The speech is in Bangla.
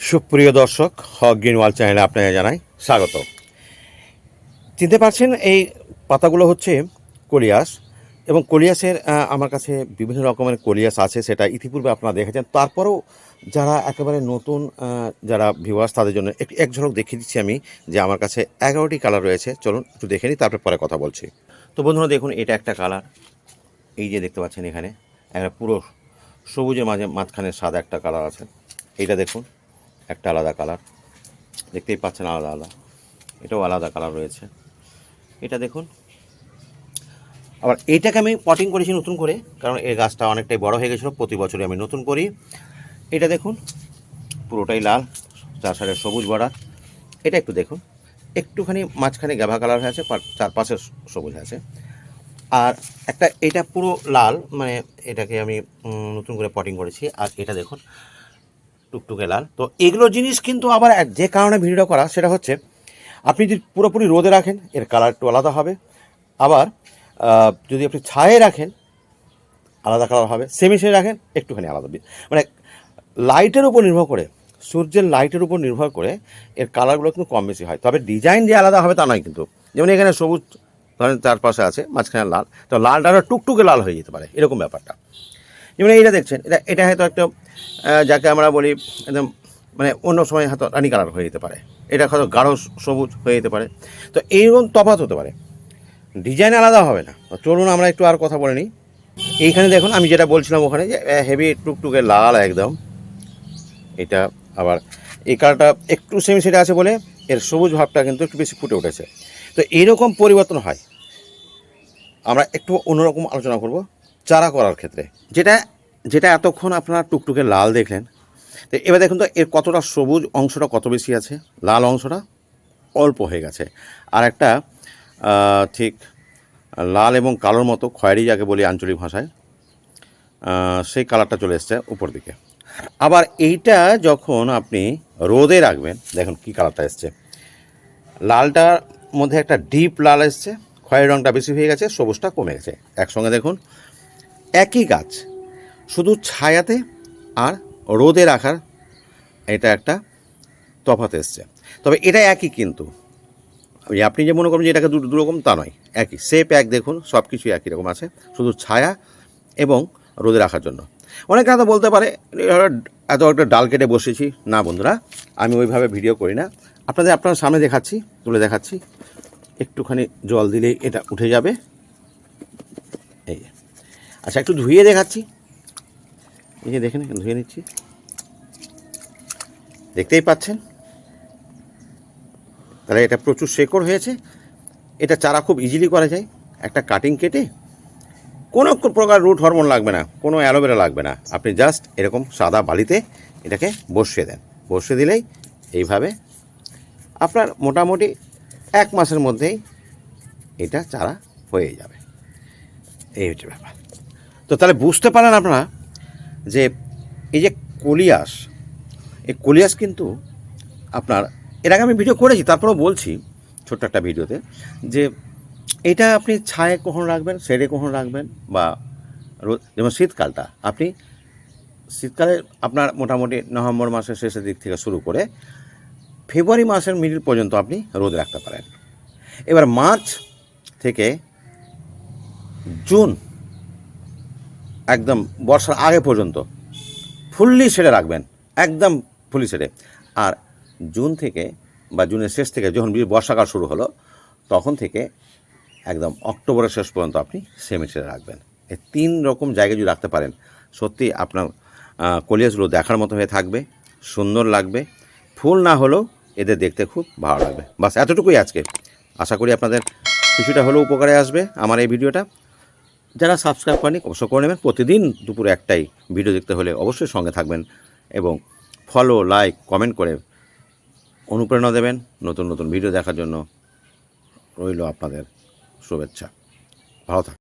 সুপ্রিয় দর্শক, হক গ্রিনওয়াল চ্যানেলে আপনাকে জানাই স্বাগত। চিনতে পারছেন, এই পাতাগুলো হচ্ছে কলিয়াস এবং কলিয়াসের আমার কাছে বিভিন্ন রকমের কলিয়াস আছে, সেটা ইতিপূর্বে আপনারা দেখেছেন। তারপরেও যারা একেবারে নতুন যারা ভিউয়ার্স তাদের জন্য এক এক ঝলক দেখিয়ে দিচ্ছি আমি যে আমার কাছে এগারোটি কালার রয়েছে। চলুন একটু দেখে নিই, তারপরে পরে কথা বলছি। তো বন্ধুরা, দেখুন, এটা একটা কালার এই যে দেখতে পাচ্ছেন এখানে, একটা পুরো সবুজের মাঝে মাঝখানে সাদা একটা কালার আছে। এইটা দেখুন। একটা আলাদা কালার। দেখতেই পাচ্ছেন আলাদা আলাদা। এটাও আলাদা কালার রয়েছে। এটা দেখুন। আবার এইটাকে আমি পটিং করেছি নতুন করে, কারণ এই গাছটা অনেকটাই বড় হয়ে গেছিল। প্রতি বছরই আমি নতুন করি। এটা দেখুন, পুরোটাই লাল, চার সাইডে সবুজ বর্ডার। এটা একটু দেখুন, একটুখানি মাঝখানে গাভা কালার হয়ে আছে চারপাশে সবুজ আছে। আর একটা, এটা পুরো লাল মানে এটাকে আমি নতুন করে পটিং করেছি। আর এটা দেখুন টুকটুকে লাল। তো এগুলো জিনিস কিন্তু আবার যে কারণে ভিডিওটা করা, সেটা হচ্ছে আপনি যদি পুরোপুরি রোদে রাখেন, এর কালার একটু আলাদা হবে। আবার যদি আপনি ছায়ে রাখেন, আলাদা কালার হবে। সেমিসে রাখেন, একটুখানি আলাদা। মানে লাইটের উপর নির্ভর করে, সূর্যের লাইটের উপর নির্ভর করে এর কালারগুলো কিন্তু কম বেশি হয়। তবে ডিজাইন যে আলাদা হবে তা নয় কিন্তু। যেমন এখানে সবুজ ধরেন চারপাশে আছে, মাঝখানে লাল। তো লালটা টুকটুকে লাল হয়ে যেতে পারে, এরকম ব্যাপারটা। যেমন এইটা দেখছেন, এটা এটা হয়তো একটা যাকে আমরা বলি একদম মানে অন্য সময় হয়তো রানি কালার হয়ে যেতে পারে। এটা হয়তো গাঢ় সবুজ হয়ে যেতে পারে। তো এইরকম তফাত হতে পারে। ডিজাইন আলাদা হবে না। চলুন আমরা একটু আর কথা বলে নিই। এইখানে দেখুন, আমি যেটা বলছিলাম ওখানে যে হেভি টুকটুকে লাল একদম। এটা আবার এই কালারটা একটু সেমি সেটা আছে বলে এর সবুজ ভাবটা কিন্তু একটু বেশি ফুটে উঠেছে। তো এইরকম পরিবর্তন হয়। আমরা একটু অন্যরকম আলোচনা করব। চারা করার ক্ষেত্রে। যেটা যেটা এতক্ষণ আপনারা টুকটুকে লাল দেখলেন, তো এবার দেখুন তো এর কতটা সবুজ অংশটা কত বেশি আছে? লাল অংশটা অল্প হয়ে গেছে। আর একটা ঠিক, লাল এবং কালোর মতো খয়েরি যাকে বলি আঞ্চলিক ভাষায় সেই কালারটা চলে এসছে উপর দিকে। আবার এইটা যখন আপনি রোদে রাখবেন, দেখুন কি কালারটা এসছে। লালটার মধ্যে একটা ডিপ লাল এসছে, খয়েরি রঙটা বেশি হয়ে গেছে, সবুজটা কমে গেছে। একসঙ্গে দেখুন একই গাছ, শুধু ছায়াতে আর রোদে রাখার এটা একটা তফাৎ এসছে। তবে এটা একই কিন্তু। আপনি যে মনে করেন যে এটাকে দু দুরকম তা নয়, একই। শেপ এক দেখুন সব কিছুই একই রকম আছে, শুধু ছায়া এবং রোদে রাখার জন্য। অনেকে হয়তো বলতে পারে এত একটা ডাল কেটে বসেছি। না বন্ধুরা, আমি ওইভাবে ভিডিও করি না। আপনাদের, আপনার সামনে দেখাচ্ছি, তুলে দেখাচ্ছি। একটুখানি জল দিলেই এটা উঠে যাবে। এই। আচ্ছা একটু ধুয়ে দেখাচ্ছি। এই যে দেখেন, ধুয়ে নিচ্ছি। দেখতেই পাচ্ছেন? তাহলে এটা প্রচুর শেকড় হয়েছে। এটা চারা খুব ইজিলি করা যায়। একটা কাটিং কেটে কোনো প্রকার রুট হরমোন লাগবে না, কোনো অ্যালোভেরা লাগবে না। আপনি জাস্ট এরকম সাদা বালিতে এটাকে বসিয়ে দেন। বসিয়ে দিলেই এইভাবে আপনার মোটামুটি এক মাসের মধ্যেই এটা চারা হয়ে যাবে। এই হচ্ছে ব্যাপার। তো তাহলে বুঝতে পারেন আপনারা যে এই যে কলিয়াস, এই কলিয়াস কিন্তু আপনার, এর আগে আমি ভিডিও করেছি, তারপরেও বলছি ছোট্ট একটা ভিডিওতে যে এটা আপনি ছায়ে কখন রাখবেন, শেডে কখন রাখবেন বা রোদ যেমন শীতকালটা, আপনি শীতকালে আপনার মোটামুটি নভেম্বর মাসের শেষের দিক থেকে শুরু করে ফেব্রুয়ারি মাসের মিডিল পর্যন্ত আপনি রোদ রাখতে পারেন। এবার মার্চ থেকে জুন একদম বর্ষার আগে পর্যন্ত। ফুললি সেরে রাখবেন, একদম ফুললি সেরে আর জুন থেকে বা জুনের শেষ থেকে যখন বর্ষাকাল শুরু হলো, তখন থেকে একদম অক্টোবরের শেষ পর্যন্ত আপনি সেমি সেরে রাখবেন। এই তিন রকম জায়গায় যদি রাখতে পারেন, সত্যি আপনার কলিয়াসগুলো দেখার মতো হয়ে থাকবে, সুন্দর লাগবে। ফুল না হলেও এদের দেখতে খুব ভালো লাগবে। বাস এতটুকুই আজকে। আশা করি আপনাদের কিছুটা হলেও উপকারে আসবে আমার এই ভিডিওটা। যারা সাবস্ক্রাইব করেনি অবশ্যই করে নেবেন। প্রতিদিন দুপুর একটাই ভিডিও দেখতে হলে অবশ্যই সঙ্গে থাকবেন এবং ফলো লাইক কমেন্ট করে অনুপ্রেরণা দেবেন নতুন নতুন ভিডিও দেখার জন্য। রইল আপনাদের শুভেচ্ছা। ভালো থাক